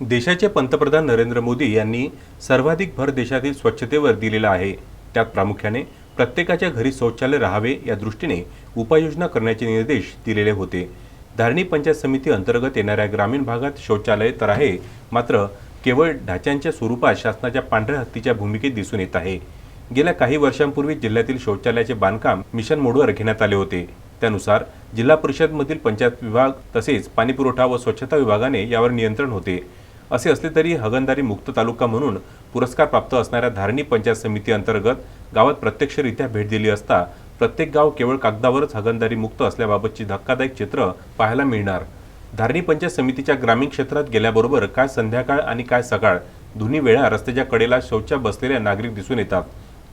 देशाचे पंतप्रधान नरेंद्र मोदी यांनी सर्वाधिक भर देशातील स्वच्छतेवर दिलेला आहे. त्यात प्रामुख्याने प्रत्येकाच्या घरी शौचालय राहावे या दृष्टीने उपाययोजना करण्याचे निर्देश दिलेले होते. धारणी पंचायत समिती अंतर्गत येणाऱ्या ग्रामीण भागात शौचालय तर आहे मात्र केवळ ढाच्यांच्या स्वरूपात शासनाच्या पांढऱ्या हत्तीच्या भूमिकेत दिसून येत आहे. गेल्या काही वर्षांपूर्वी जिल्ह्यातील शौचालयाचे बांधकाम मिशन मोडवर घेण्यात आले होते. त्यानुसार जिल्हा परिषदमधील पंचायत विभाग तसेच पाणीपुरवठा व स्वच्छता विभागाने यावर नियंत्रण होते. असे असले तरी हगनदारी मुक्त तालुका म्हणून पुरस्कार प्राप्त असणाऱ्या धारणी पंचायत समिती अंतर्गत गावात प्रत्यक्षरित्या भेट दिली असता प्रत्येक गाव केवळ कागदावरच हगनदारी मुक्त असल्याबाबतची धक्कादायक चित्र पाहायला मिळणार. धारणी पंचायत समितीच्या ग्रामीण क्षेत्रात गेल्याबरोबर काय संध्याकाळ आणि काय सकाळ दोन्ही वेळा रस्त्याच्या कडेला शौचा बसलेल्या नागरिक दिसून येतात.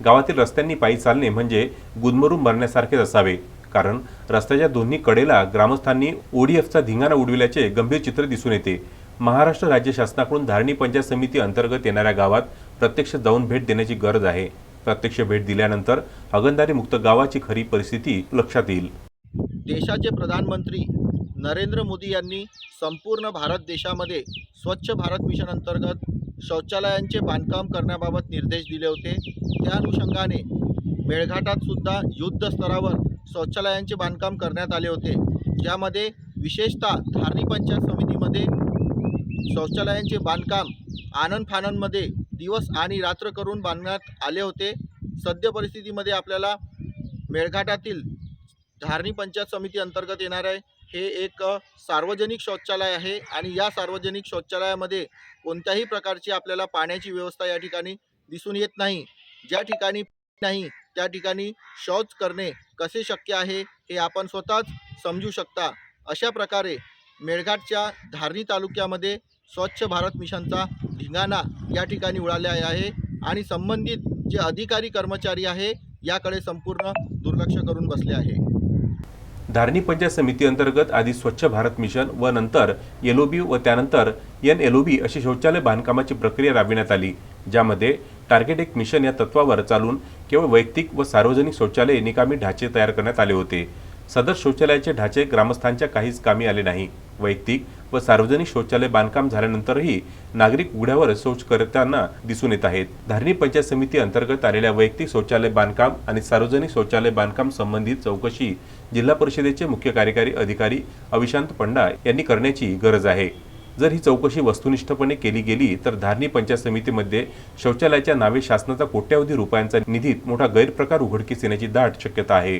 गावातील रस्त्यांनी पायी चालणे म्हणजे गुदमरून मरण्यासारखेच असावे कारण रस्त्याच्या दोन्ही कडेला ग्रामस्थांनी ओडीएफचा धिंगाणा उडविल्याचे गंभीर चित्र दिसून येते. महाराष्ट्र राज्य शासनाकडून धारणी पंचायत समिती अंतर्गत येणाऱ्या गावात प्रत्यक्ष जाऊन भेट देण्याची गरज आहे. प्रत्यक्ष भेट दिल्यानंतर हगणदारी मुक्त गावाची खरी परिस्थिती लक्षात येईल. देशाचे प्रधानमंत्री नरेंद्र मोदी यांनी संपूर्ण भारत देशामध्ये स्वच्छ भारत मिशन अंतर्गत शौचालयांचे बांधकाम करण्याबाबत निर्देश दिले होते. त्या अनुषंगाने मेळघाटात सुद्धा युद्ध स्तरावर शौचालयांचे बांधकाम करण्यात आले होते. ज्यामध्ये विशेषतः धारणी पंचायत समितीमध्ये शौचालयांचे बांधकाम आनंद फानंदमध्ये दिवस आणि रात्र करून बांधण्यात आले होते. सद्य परिस्थितीमध्ये आपल्याला मेळघाटातील धारणी पंचायत समिती अंतर्गत येणार आहे. हे एक सार्वजनिक शौचालय आहे आणि या सार्वजनिक शौचालयामध्ये कोणत्याही प्रकारची आपल्याला पाण्याची व्यवस्था या ठिकाणी दिसून येत नाही. ज्या ठिकाणी नाही त्या ठिकाणी शौच करणे कसे शक्य आहे हे आपण स्वतःच समजू शकता. अशा प्रकारे मेळघाटच्या धारणी तालुक्यामध्ये स्वच्छ भारत मिशनचा ढिंगाणा या ठिकाणी उडाले आहे आणि संबंधित जे अधिकारी कर्मचारी आहे याकडे संपूर्ण दुर्लक्ष करून बसले आहे. धारणी पंचायत समिती अंतर्गत आधी स्वच्छ भारत मिशन व नंतर एलओबी व त्यानंतर एन एलओबी अशी शौचालय बांधकामाची प्रक्रिया राबविण्यात आली ज्यामध्ये टार्गेट एक मिशन या तत्वावर चालून केवळ वैयक्तिक व सार्वजनिक शौचालय निकामी ढाचे तयार करण्यात आले होते. सदर शौचालयाचे ढाचे ग्रामस्थांच्या काहीच कामी आले नाही. वैयक्तिक व सार्वजनिक शौचालय बांधकाम झाल्यानंतरही नागरिक उघड्यावर शौच करताना दिसून येत आहेत. धारणी पंचायत समिती अंतर्गत आलेल्या वैयक्तिक शौचालय बांधकाम आणि सार्वजनिक शौचालय बांधकाम संबंधित चौकशी जिल्हा परिषदेचे मुख्य कार्यकारी अधिकारी अविशांत पंडा यांनी करण्याची गरज आहे. जर ही चौकशी वस्तुनिष्ठपणे केली गेली तर धारणी पंचायत समितीमध्ये शौचालयाच्या नावे शासनाचा कोट्यावधी रुपयांचा निधीत मोठा गैरप्रकार उघडकीस येण्याची दाट शक्यता आहे.